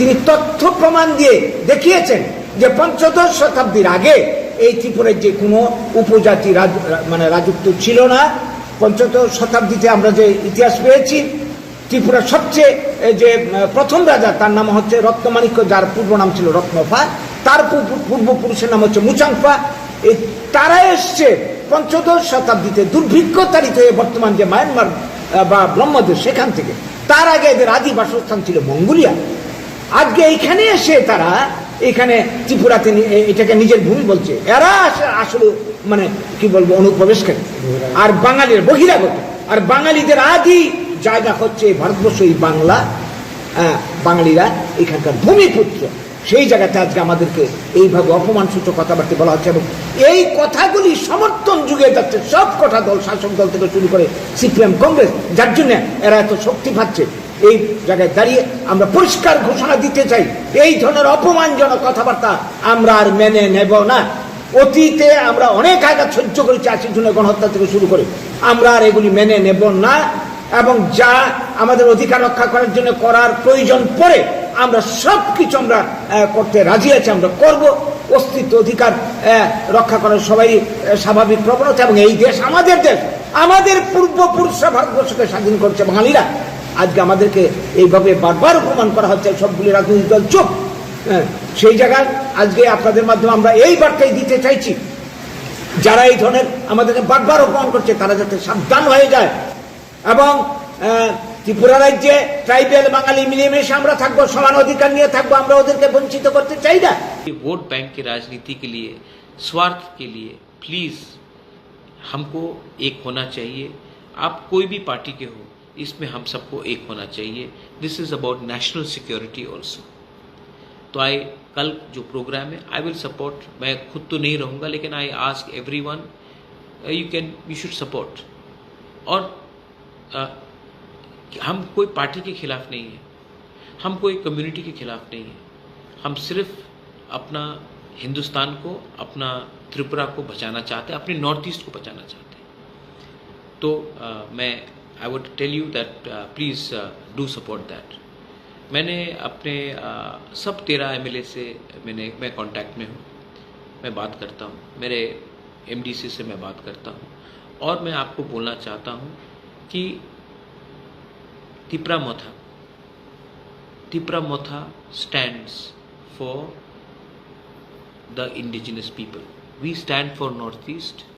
তিনি তথ্য প্রমাণ দিয়ে দেখিয়েছেন যে পঞ্চদশ শতাব্দীর আগে এই ত্রিপুরার যে কোনো উপজাতি রাজ- মানে রাজত্ব ছিল না। পঞ্চদশ শতাব্দীতে আমরা যে ইতিহাস পেয়েছি, ত্রিপুরার সবচেয়ে যে প্রথম রাজা, তার নাম হচ্ছে রত্নমাণিক্য, যার পূর্ব নাম ছিল রত্নফা। তার পূর্বপুরুষের নাম হচ্ছে মুচাংফা। এই তারা এসছে পঞ্চদশ শতাব্দীতে দুর্ভিক্ষ তাড়িত হয়ে বর্তমান যে মায়ানমার বা ব্রহ্মদেশ, সেখান থেকে। তার আগে এদের আদি বাসস্থান ছিল মঙ্গোলিয়া। আজকে এইখানে এসে তারা এখানে ত্রিপুরাতে এটাকে নিজের ভূমি বলছে। এরা আস- আসলে মানে কি বলব অনুপ্রবেশকারী। আর বাঙালির বহিরাগত। আর বাঙালিদের আদি জায়গা হচ্ছে ভারতবর্ষ এই বাংলা। হ্যাঁ, বাঙালিরা এখানকার ভূমিপুত্র। সেই জায়গাতে আজকে আমাদেরকে এইভাবে অপমানসূচক কথাবার্তা বলা হচ্ছে এবং এই কথাগুলি সমর্থন যুগে যাচ্ছে সব কটা দল শাসক দল থেকে শুরু করে সিপিএম কংগ্রেস যার জন্য এরা এত শক্তি পাচ্ছে। এই জায়গায় দাঁড়িয়ে আমরা পরিষ্কার ঘোষণা দিতে চাই। এই ধরনের অপমানজনক কথাবার্তা আমরা আর মেনে নেব না। অতীতে আমরা অনেক আঘাত সহ্য করেছি আশি জনের গণহত্যা থেকে শুরু করে। আমরা আর এগুলি মেনে নেব না এবং যা আমাদের অধিকার রক্ষা করার জন্য করার প্রয়োজন পড়ে, আমরা সব কিছু আমরা করতে রাজি আছি, আমরা করব। অস্তিত্ব, অধিকার রক্ষা করার সবাই স্বাভাবিক প্রবণতা এবং এই দেশ আমাদের দেশ, আমাদের পূর্বপুরুষরা ভারতবর্ষকে স্বাধীন করছে বাঙালিরা। আজকে আমাদেরকে এইভাবে বারবার অপমান করা হচ্ছে সবগুলি রাজনৈতিক দল চুপ হ্যাঁ, সেই জায়গায় আজকে আপনাদের মাধ্যমে আমরা এই বার্তাই দিতে চাইছি যারা এই ধরনের আমাদেরকে বারবার অপমান করছে তারা যাতে সাবধান হয়ে যায় এবং আহ, ত্রিপুরা রাজ্যে ট্রাইবেল বাঙালি মিলেমিশে আমরা থাকবো সমান অধিকার নিয়ে থাকবো আমরা ওদেরকে বঞ্চিত করতে চাই না ये वोट बैंक की राजनीति के लिए स्वार्थ के लिए प्लीज हमको एक होना चाहिए आप कोई भी पार्टी के हो इसमें हम सबको एक होना चाहिए। This is about national security also तो आई कल जो प्रोग्राम है आई विल सपोर्ट मैं खुद तो नहीं रहूँगा लेकिन I ask everyone you can you should support और अ, हम कोई पार्टी के खिलाफ नहीं है। हम कोई कम्युनिटी के खिलाफ नहीं है। हम सिर्फ़ अपना हिंदुस्तान को अपना त्रिपुरा को बचाना चाहते हैं अपने नॉर्थ ईस्ट को बचाना चाहते हैं। तो अ, मैं I would tell you that please do support that मैंने अपने अ, सब तेरह एम से मैंने मैं कांटेक्ट में हूँ मैं बात करता हूँ मेरे MDC से मैं बात करता हूँ और मैं आपको बोलना चाहता हूँ कि तिपरा मोथा तिपरा मोथा stands for the indigenous people. We stand for Northeast.